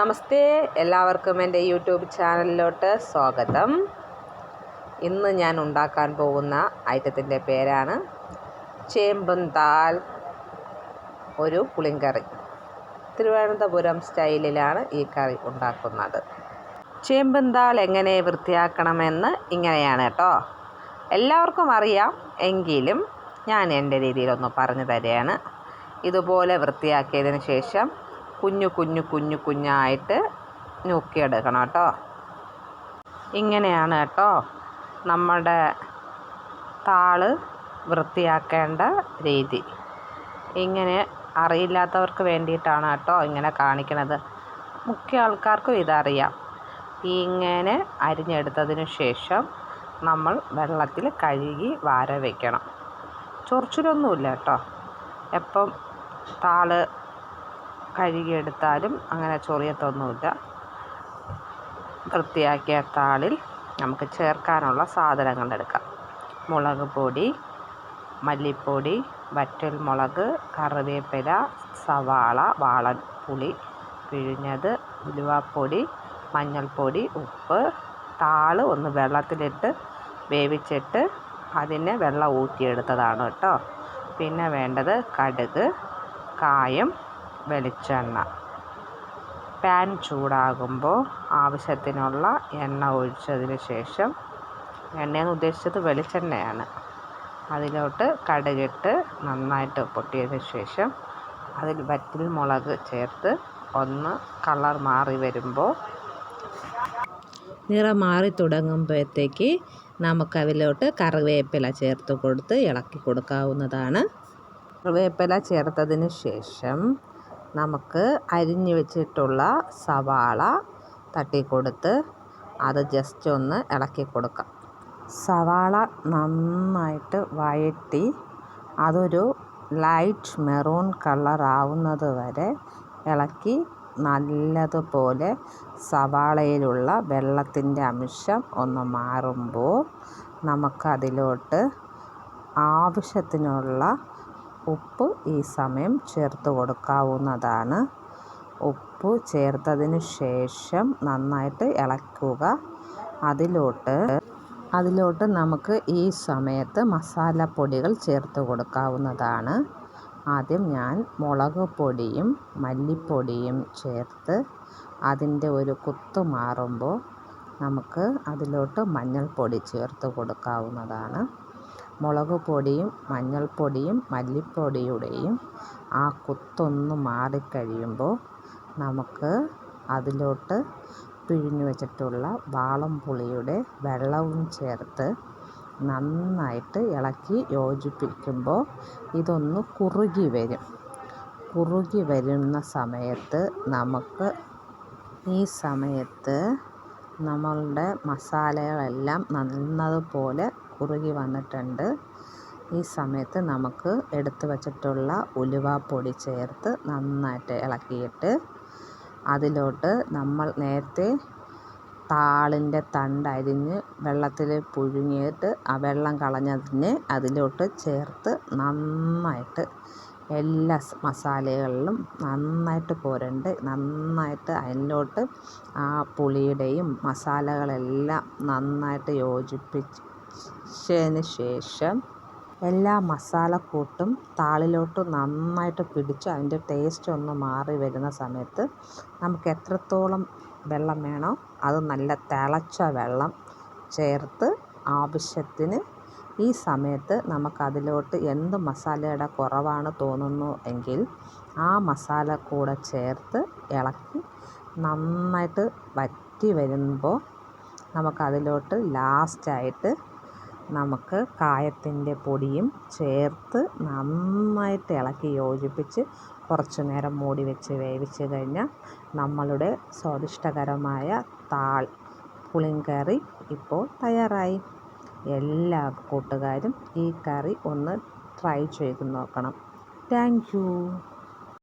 നമസ്തേ എല്ലാവർക്കും എന്റെ യൂട്യൂബ് ചാനലിലോട്ട് സ്വാഗതം. ഇന്ന് ഞാൻ ഉണ്ടാക്കാൻ പോകുന്ന ഐറ്റത്തിന്റെ പേരാണ് ചേമ്പുംതാൽ ഒരു പുളിങ്കറി. തിരുവനന്തപുരം സ്റ്റൈലിലാണ് ഈ കറി ഉണ്ടാക്കുന്നത്. ചേമ്പുംതാൽ എങ്ങനെ വൃത്തിയാക്കണമെന്ന് ഇങ്ങനെയാണ് കേട്ടോ. എല്ലാവർക്കും അറിയാം എങ്കിലും ഞാൻ എന്റെ രീതിയിലൊന്ന് പറഞ്ഞു തരികയാണ്. ഇതുപോലെ വൃത്തിയാക്കിയതിന് ശേഷം കുഞ്ഞു കുഞ്ഞു കുഞ്ഞു കുഞ്ഞായിട്ട് ഞുക്കിയെടുക്കണം കേട്ടോ. ഇങ്ങനെയാണ് കേട്ടോ നമ്മുടെ താൾ വൃത്തിയാക്കേണ്ട രീതി. ഇങ്ങനെ അറിയില്ലാത്തവർക്ക് വേണ്ടിയിട്ടാണ് കേട്ടോ ഇങ്ങനെ കാണിക്കണത്. മുഖ്യ ആൾക്കാർക്കും ഇതറിയാം. ഇങ്ങനെ അരിഞ്ഞെടുത്തതിന് ശേഷം നമ്മൾ വെള്ളത്തിൽ കഴുകി വാര വയ്ക്കണം ചൊറിച്ചിലൊന്നുമില്ല കേട്ടോ. എപ്പം താൾ കഴുകിയെടുത്താലും അങ്ങനെ ചൊറിയത്തൊന്നുമില്ല. വൃത്തിയാക്കിയ താളിൽ നമുക്ക് ചേർക്കാനുള്ള സാധനങ്ങൾ എടുക്കാം. മുളക് പൊടി മല്ലിപ്പൊടി വറ്റൽ മുളക് കറിവേപ്പില സവാള വാളൻ പുളി പിഴിഞ്ഞത് ഉലുവാപ്പൊടി മഞ്ഞൾപ്പൊടി ഉപ്പ് താൾ ഒന്ന് വെള്ളത്തിലിട്ട് വേവിച്ചിട്ട് അതിനെ വെള്ളം ഊറ്റിയെടുത്തതാണ് കേട്ടോ. പിന്നെ വേണ്ടത് കടുക് കായം വെളിച്ചെണ്ണ. പാൻ ചൂടാകുമ്പോൾ ആവശ്യത്തിനുള്ള എണ്ണ ഒഴിച്ചതിന് ശേഷം എണ്ണയെന്ന് ഉദ്ദേശിച്ചത് വെളിച്ചെണ്ണയാണ്. അതിലോട്ട് കടുകിട്ട് നന്നായിട്ട് പൊട്ടിയതിന് ശേഷം അതിൽ വറ്റൽ മുളക് ചേർത്ത് ഒന്ന് കളർ മാറി വരുമ്പോൾ നിറം മാറി തുടങ്ങുമ്പോഴത്തേക്ക് നമുക്കതിലോട്ട് കറിവേപ്പില ചേർത്ത് കൊടുത്ത് ഇളക്കി കൊടുക്കാവുന്നതാണ്. കറിവേപ്പില ചേർത്തതിന് ശേഷം നമുക്ക് അരിഞ്ഞു വെച്ചിട്ടുള്ള സവാള തട്ടിക്കൊടുത്ത് അത് ജസ്റ്റ് ഒന്ന് ഇളക്കി കൊടുക്കാം. സവാള നന്നായിട്ട് വഴറ്റി അതൊരു ലൈറ്റ് മെറൂൺ കളറാവുന്നത് വരെ ഇളക്കി നല്ലതുപോലെ സവാളയിലുള്ള വെള്ളത്തിന്റെ അംശം ഒന്ന് മാറുമ്പോൾ നമുക്കതിലോട്ട് ആവശ്യത്തിനുള്ള ഉപ്പ് ഈ സമയം ചേർത്ത് കൊടുക്കാവുന്നതാണ്. ഉപ്പ് ചേർത്തതിന് ശേഷം നന്നായിട്ട് ഇളക്കുക. അതിലോട്ട് അതിലോട്ട് നമുക്ക് ഈ സമയത്ത് മസാലപ്പൊടികൾ ചേർത്ത് കൊടുക്കാവുന്നതാണ്. ആദ്യം ഞാൻ മുളക് പൊടിയും മല്ലിപ്പൊടിയും ചേർത്ത് അതിന്റെ ഒരു കുത്ത് മാറുമ്പോൾ നമുക്ക് അതിലോട്ട് മഞ്ഞൾപ്പൊടി ചേർത്ത് കൊടുക്കാവുന്നതാണ്. മുളക് പൊടിയും മഞ്ഞൾപ്പൊടിയും മല്ലിപ്പൊടിയുടെയും ആ കുത്തൊന്ന് മാറിക്കഴിയുമ്പോൾ നമുക്ക് അതിലോട്ട് പിഴിഞ്ഞ് വെച്ചിട്ടുള്ള വാളം പുളിയുടെ വെള്ളവും ചേർത്ത് നന്നായിട്ട് ഇളക്കി യോജിപ്പിക്കുമ്പോൾ ഇതൊന്ന് കുറുകി വരും. കുറുകി വരുന്ന സമയത്ത് നമുക്ക് ഈ സമയത്ത് നമ്മളുടെ മസാലകളെല്ലാം നന്നതുപോലെ കുറുകി വന്നിട്ടുണ്ട്. ഈ സമയത്ത് നമുക്ക് എടുത്തു വച്ചിട്ടുള്ള ഉലുവാപ്പൊടി ചേർത്ത് നന്നായിട്ട് ഇളക്കിയിട്ട് അതിലോട്ട് നമ്മൾ നേരത്തെ താളിന്റെ തണ്ട് അരിഞ്ഞ് വെള്ളത്തിൽ പുഴുങ്ങിയിട്ട് ആ വെള്ളം കളഞ്ഞതിന് അതിലോട്ട് ചേർത്ത് നന്നായിട്ട് എല്ലാ മസാലകളിലും നന്നായിട്ട് പോരണ്ട് നന്നായിട്ട് അതിലോട്ട് ആ പുളിയുടെയും മസാലകളെല്ലാം നന്നായിട്ട് യോജിപ്പിച്ചതിന് ശേഷം എല്ലാ മസാലക്കൂട്ടും താളിലോട്ട് നന്നായിട്ട് പിടിച്ച് അതിന്റെ ടേസ്റ്റ് ഒന്ന് മാറി വരുന്ന സമയത്ത് നമുക്ക് എത്രത്തോളം വെള്ളം വേണോ അത് നല്ല തിളച്ച വെള്ളം ചേർത്ത് ആവശ്യത്തിന് ഈ സമയത്ത് നമുക്കതിലോട്ട് എന്ത് മസാലയുടെ കുറവാണ് തോന്നുന്നു എങ്കിൽ ആ മസാല കൂടെ ചേർത്ത് ഇളക്കി നന്നായിട്ട് വറ്റി വരുമ്പോൾ നമുക്കതിലോട്ട് ലാസ്റ്റായിട്ട് നമുക്ക് കായത്തിന്റെ പൊടിയും ചേർത്ത് നന്നായിട്ട് ഇളക്കി യോജിപ്പിച്ച് കുറച്ച് നേരം മൂടി വെച്ച് വേവിച്ച് കഴിഞ്ഞാൽ നമ്മളുടെ സ്വാദിഷ്ടകരമായ താൾ പുളിങ്കറി ഇപ്പോൾ തയ്യാറായി. എല്ലാ കൂട്ടുകാരും ഈ കറി ഒന്ന് ട്രൈ ചെയ്ത് നോക്കണം. താങ്ക്